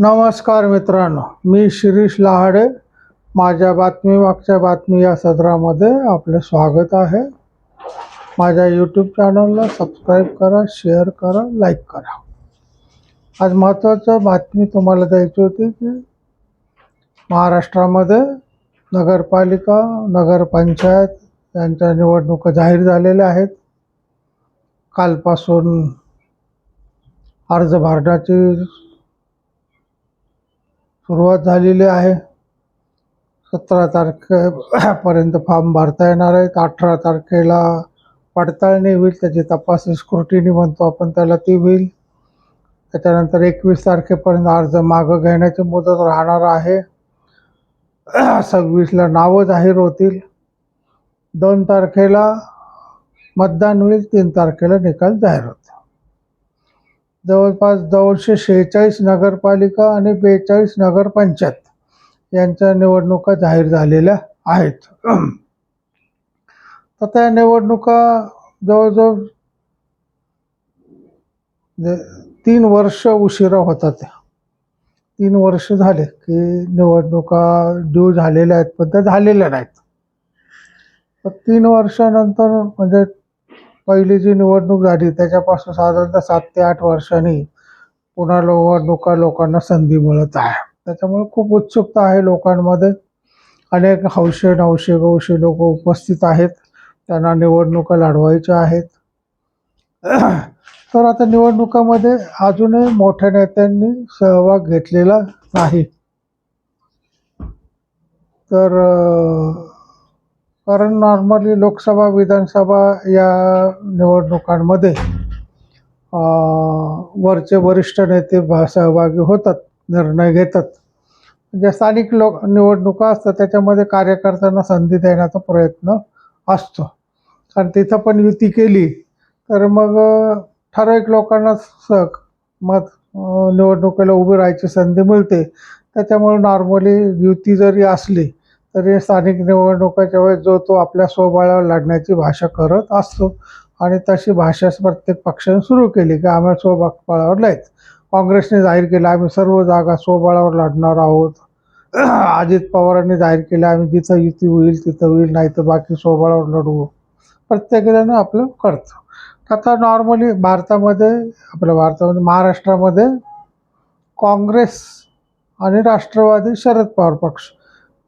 नमस्कार मित्रांनो मी शिरीष लहाडे. माझ्या बातमी मागच्या बातमी या सदरामध्ये आपले स्वागत आहे. माझ्या यूट्यूब चॅनलला सबस्क्राईब करा शेअर करा लाईक करा. आज महत्त्वाचं बातमी तुम्हाला द्यायची होती की महाराष्ट्रामध्ये नगरपालिका नगरपंचायत यांच्या निवडणुका जाहीर झालेल्या आहेत. कालपासून अर्ज भरण्याची सुरुवात झालेली आहे. सतरा तारखेपर्यंत फॉर्म भरता येणार आहेत. अठरा तारखेला पडताळणी होईल त्याची तपासणी स्क्रुटिनी म्हणतो आपण त्याला ती होईल. त्याच्यानंतर एकवीस तारखेपर्यंत अर्ज मागं घेण्याची मुदत राहणार आहे. सव्वीसला नावं जाहीर होतील. दोन तारखेला मतदान होईल तीन तारखेला निकाल जाहीर होतो. जवळपास दोनशे शेहेचाळीस नगरपालिका आणि बेचाळीस नगरपंचायत यांच्या निवडणुका जाहीर झालेल्या आहेत. तर त्या निवडणुका जवळजवळ म्हणजे तीन वर्ष उशिरा होतात त्या. तीन वर्ष झाले की निवडणुका ड्यू झालेल्या आहेत पण त्या झालेल्या नाहीत. तर तीन वर्षानंतर म्हणजे पहिली जी निवडणूक झाली त्याच्यापासून साधारणतः सात ते आठ वर्षांनी पुन्हा निवडणुका लोकांना संधी मिळत आहे. त्याच्यामुळे खूप उत्सुकता आहे लोकांमध्ये. अनेक हौशे नवशे गौशे लोक उपस्थित आहेत. त्यांना निवडणुका लढवायच्या आहेत. तर आता निवडणुकामध्ये अजूनही मोठ्या नेत्यांनी सहभाग घेतलेला नाही. तर कारण नॉर्मली लोकसभा विधानसभा या निवडणुकांमध्ये वरचे वरिष्ठ नेते भा- सहभागी होतात निर्णय घेतात. म्हणजे स्थानिक लोक निवडणुका असतात त्याच्यामध्ये कार्यकर्त्यांना संधी देण्याचा प्रयत्न असतो. कारण तिथं पण युती केली तर मग ठराविक लोकांना स मत निवडणुकीला उभी राहायची संधी मिळते. त्याच्यामुळे नॉर्मली युती जरी असली तरी स्थानिक निवडणुकाच्या वेळेस जो तो आपल्या स्वबळावर लढण्याची भाषा करत असतो. आणि तशी भाषा प्रत्येक पक्षाने सुरू केली की आम्ही स्वबळावर लढायचं. काँग्रेसने जाहीर केलं आम्ही सर्व जागा स्वबळावर लढणार आहोत. अजित पवारांनी जाहीर केलं आम्ही जिथं युती होईल तिथं होईल नाही तर बाकी स्वबळावर लढवू प्रत्येकजण आपलं करतं. आता नॉर्मली भारतामध्ये आपल्या भारतामध्ये महाराष्ट्रामध्ये काँग्रेस आणि राष्ट्रवादी शरद पवार पक्ष.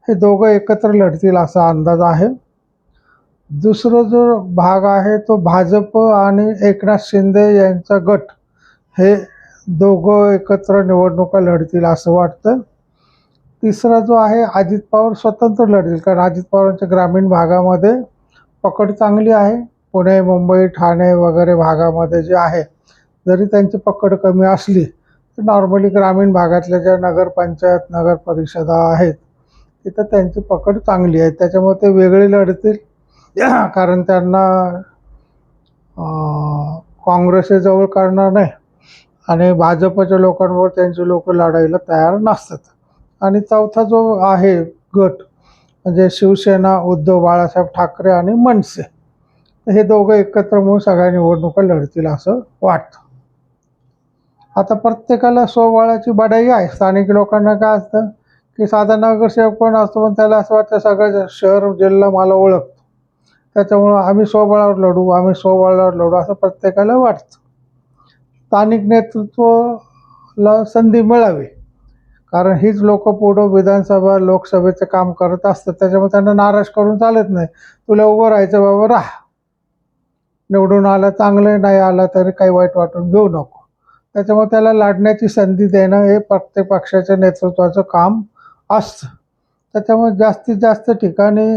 हे दोघं एकत्र लढतील असा अंदाज आहे. दुसरं जो भाग आहे तो भाजप आणि एकनाथ शिंदे यांचा गट. हे दोघं एकत्र निवडणुका लढतील असं वाटतं. तिसरा जो आहे अजित पवार स्वतंत्र लढतील कारण अजित पवारांच्या ग्रामीण भागामध्ये पकड चांगली आहे. पुणे मुंबई ठाणे वगैरे भागामध्ये जे आहे जरी त्यांची पकड कमी असली तर नॉर्मली ग्रामीण भागातल्या ज्या नगरपंचायत नगर परिषदा आहेत तिथं त्यांची पकड चांगली आहे. त्याच्यामुळे ते वेगळे लढतील. कारण त्यांना अं, काँग्रेस हे जवळ करणार नाही. आणि भाजपच्या लोकांवर त्यांचे लोक लढायला तयार नसतात. आणि चौथा जो आहे गट म्हणजे शिवसेना उद्धव बाळासाहेब ठाकरे आणि मनसे हे दोघं एकत्र मिळून सगळ्या निवडणुका लढतील असं वाटतं. आता प्रत्येकाला स्वबळाची बडाई आहे. स्थानिक लोकांना काय असतं? की साधा नगरसेवक पण असतो पण त्याला असं वाटतं सगळं शहर जिल्हा मला ओळखतो. त्याच्यामुळं आम्ही स्वबळावर लढू आम्ही स्वबळावर लढू असं प्रत्येकाला वाटतं. स्थानिक नेतृत्वाला संधी मिळावी. कारण हीच लोक पुढं विधानसभा लोकसभेचं काम करत असतात. त्याच्यामुळे त्यांना नाराज करून चालत नाही. तुला उभं राहायचं बाबा राहा. निवडून आलं चांगलं नाही आला तरी काही वाईट वाटून घेऊ नको. त्याच्यामुळे त्याला लढण्याची संधी देणं हे प्रत्येक पक्षाच्या नेतृत्वाचं काम असतं. त्याच्यामुळे जास्तीत जास्त ठिकाणी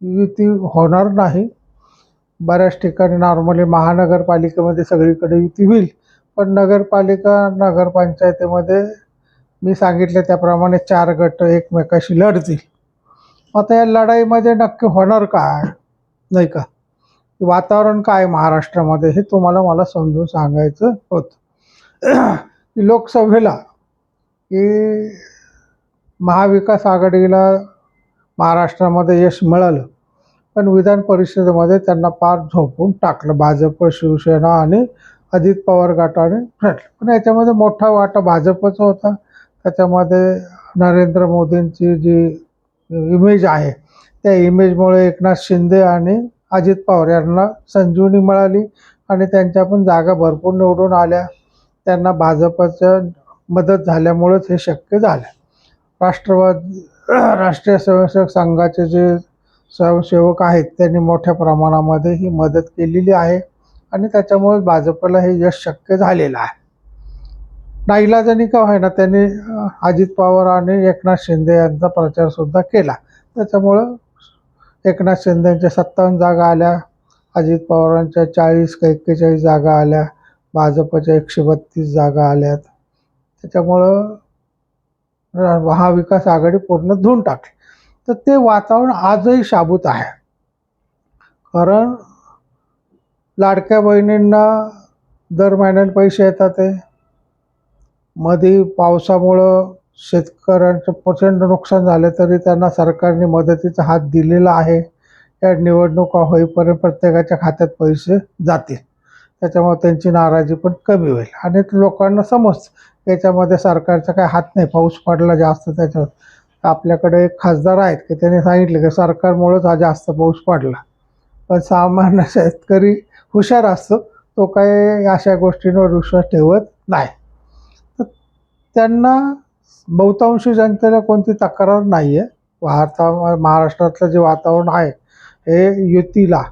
युती होणार नाही. बऱ्याच ठिकाणी नॉर्मली महानगरपालिकेमध्ये सगळीकडे युती होईल. पण नगरपालिका नगरपंचायतीमध्ये मी सांगितलं त्याप्रमाणे चार गट एकमेकाशी लढतील. आता या लढाईमध्ये नक्की होणार काय? नाही का? वातावरण काय आहे महाराष्ट्रामध्ये हे तुम्हाला मला समजून सांगायचं होतं. की लोकसभेला की महाविकास आघाडीला महाराष्ट्रामध्ये यश मिळालं. पण विधान परिषदेमध्ये त्यांना पार झोपून टाकलं भाजप शिवसेना आणि अजित पवार गटाने फेटलं पण याच्यामध्ये मोठा वाटा भाजपचा होता. त्याच्यामध्ये नरेंद्र मोदींची जी इमेज आहे त्या इमेजमुळे एकनाथ शिंदे आणि अजित पवार यांना संजीवनी मिळाली आणि त्यांच्या पण जागा भरपूर निवडून आल्या. त्यांना भाजपचं मदत झाल्यामुळंच हे शक्य झालं. राष्ट्रवाद राष्ट्रीय स्वयंसेवक संघाचे जे स्वयंसेवक आहेत त्यांनी मोठ्या प्रमाणामध्ये ही मदत केलेली आहे आणि त्याच्यामुळे भाजपला हे यश शक्य झालेलं आहे. नाईलाजानी का होईना त्यांनी अजित पवार आणि एकनाथ शिंदे यांचा प्रचारसुद्धा केला. त्याच्यामुळं एकनाथ शिंदेच्या सत्तावन्न जागा आल्या अजित पवारांच्या चाळीस का एक्केचाळीस जागा आल्या भाजपच्या एकशे बत्तीस जागा आल्यात. त्याच्यामुळं महाविकास आघाडी पूर्ण धुवून टाकली. तर ते वातावरण आजही शाबूत आहे. कारण लाडक्या बहिणींना दर महिन्याला पैसे येतात ते मध्ये पावसामुळं शेतकऱ्यांचं प्रचंड नुकसान झालं तरी त्यांना सरकारने मदतीचा हात दिलेला आहे. या निवडणुका होईपर्यंत प्रत्येकाच्या खात्यात पैसे जातील. त्याच्यामुळे त्यांची नाराजी पण कमी होईल. आणि लोकांना समजतं याच्यामध्ये सरकारचा काही हात नाही पाऊस पडला जास्त त्याच्यावर. आपल्याकडे एक खासदार आहेत की त्यांनी सांगितलं की सरकारमुळंच हा जास्त पाऊस पडला. पण सामान्य शेतकरी हुशार असतो तो काही अशा गोष्टींवर विश्वास ठेवत नाही. तर त्यांना बहुतांशी जनतेला कोणती तक्रार नाही आहे भारता महाराष्ट्रातलं जे वातावरण आहे हे युतीला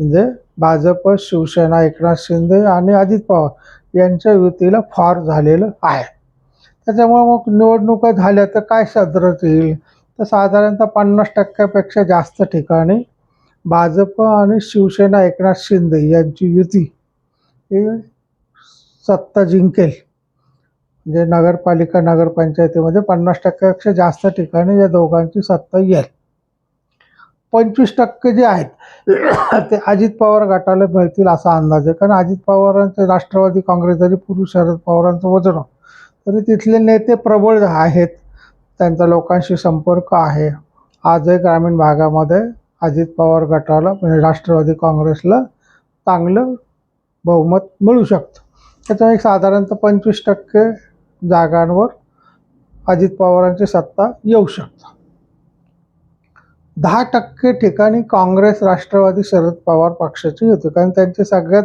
म्हणजे भाजप शिवसेना एकनाथ शिंदे आणि अजित पवार यांच्या युतीला फार झालेलं आहे. त्याच्यामुळे मग निवडणुका झाल्या तर काय सदरत येईल? तर साधारणतः पन्नास टक्क्यापेक्षा जास्त ठिकाणी भाजप आणि शिवसेना एकनाथ शिंदे यांची युती ही सत्ता जिंकेल. म्हणजे नगरपालिका नगरपंचायतीमध्ये पन्नास टक्क्यापेक्षा जास्त ठिकाणी या दोघांची सत्ता येईल. पंचवीस टक्के जे आहेत ते अजित पवार गटाला मिळतील असा अंदाज आहे. कारण अजित पवारांचे राष्ट्रवादी काँग्रेस जरी पूर्वी शरद पवारांचं वजन तरी तिथले नेते प्रबळ आहेत. त्यांचा लोकांशी संपर्क आहे. आजही ग्रामीण भागामध्ये अजित पवार गटाला म्हणजे राष्ट्रवादी काँग्रेसला चांगलं बहुमत मिळू शकतं. त्याच्यामुळे एक साधारणतः पंचवीस टक्के जागांवर अजित पवारांची सत्ता येऊ शकते. दहा टक्के ठिकाणी काँग्रेस राष्ट्रवादी शरद पवार पक्षाची होती. कारण त्यांची सगळ्यात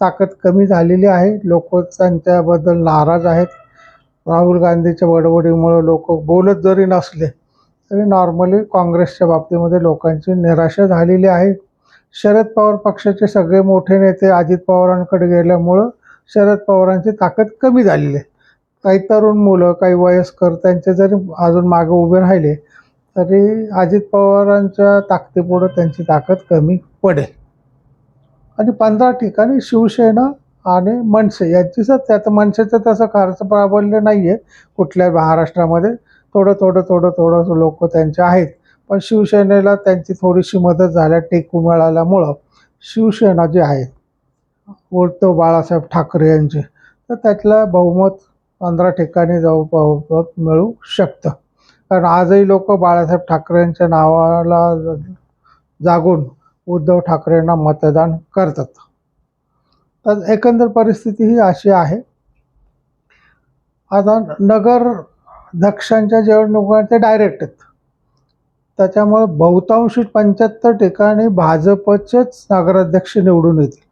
ताकद कमी झालेली आहे. लोक त्यांच्याबद्दल नाराज आहेत. राहुल गांधीच्या बडबडीमुळे लोक बोलत जरी नसले तरी नॉर्मली काँग्रेसच्या बाबतीमध्ये लोकांची निराशा झालेली आहे. शरद पवार पक्षाचे सगळे मोठे नेते अजित पवारांकडे गेल्यामुळं शरद पवारांची ताकद कमी झालेली आहे. काही तरुण मुलं काही वयस्कर त्यांचे जरी अजून मागे उभे राहिले तरी अजित पवारांच्या ताकदीपुढं त्यांची ताकद कमी पडेल. आणि पंधरा ठिकाणी शिवसेना आणि मनसे यांची सर त्यात मनसेचं तसं फारसं प्राबल्य नाही आहे कुठल्या महाराष्ट्रामध्ये. थोडं थोडं थोडं थोडं लोक त्यांचे आहेत. पण शिवसेनेला त्यांची थोडीशी मदत झाल्या टेकू मिळाल्यामुळं शिवसेना जी आहे उद्धव बाळासाहेब ठाकरे यांचे तर त्यातलं बहुमत पंधरा ठिकाणी जाऊ बहुमत मिळू शकतं. कारण आजही लोक बाळासाहेब ठाकरेंच्या नावाला जागून उद्धव ठाकरेंना मतदान करतात. तर एकंदर परिस्थिती ही अशी आहे. आता नगर दक्षांच्या निवडणुका ते डायरेक्ट आहेत. त्याच्यामुळे बहुतांशी पंच्याहत्तर ठिकाणी भाजपचेच नगराध्यक्ष निवडून येतील.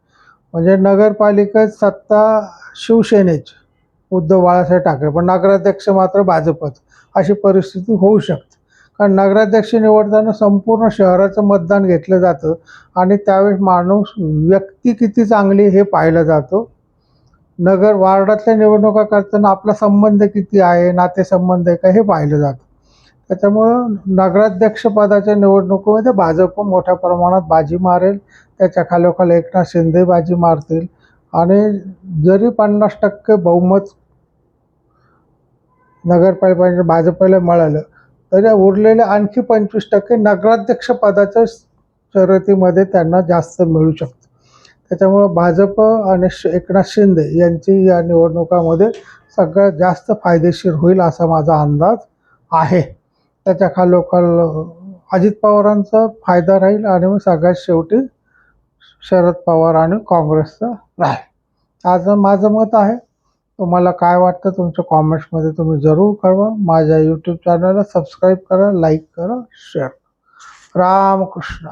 म्हणजे नगरपालिकेत सत्ता शिवसेनेची उद्धव बाळासाहेब ठाकरे. पण नगराध्यक्ष मात्र भाजपच. अशी परिस्थिती होऊ शकते. कारण नगराध्यक्ष निवडताना संपूर्ण शहराचं मतदान घेतलं जातं आणि त्यावेळेस माणूस व्यक्ती किती चांगली हे पाहिलं जातं. नगर वार्डातल्या निवडणुका करताना आपला संबंध किती आहे नातेसंबंध आहे का हे पाहिलं जातं. त्याच्यामुळं नगराध्यक्षपदाच्या निवडणुकीमध्ये भाजप मोठ्या प्रमाणात बाजी मारेल त्याच्या खालोखाल एकनाथ शिंदे बाजी मारतील आणि जरी पन्नास टक्के बहुमत नगरपालिका भाजपला मिळालं. तर उरलेले आणखी पंचवीस टक्के नगराध्यक्ष पदाच्या शर्यतीमध्ये त्यांना जास्त मिळू शकतं. त्याच्यामुळं भाजप आणि श- एकनाथ शिंदे यांची या निवडणुकामध्ये सगळ्यात जास्त फायदेशीर होईल असा माझा अंदाज आहे. त्याच्या खालोखाल अजित पवारांचा फायदा राहील आणि मग सगळ्यात शेवटी शरद पवार आणि काँग्रेसचा राहील. आज माझं मत आहे तुम्हाला काय वाटतं तुमच्या कॉमेंट्समध्ये तुम्ही जरूर कळवा. माझ्या यूट्यूब चॅनलला सबस्क्राईब करा लाईक करा शेअर करा. रामकृष्ण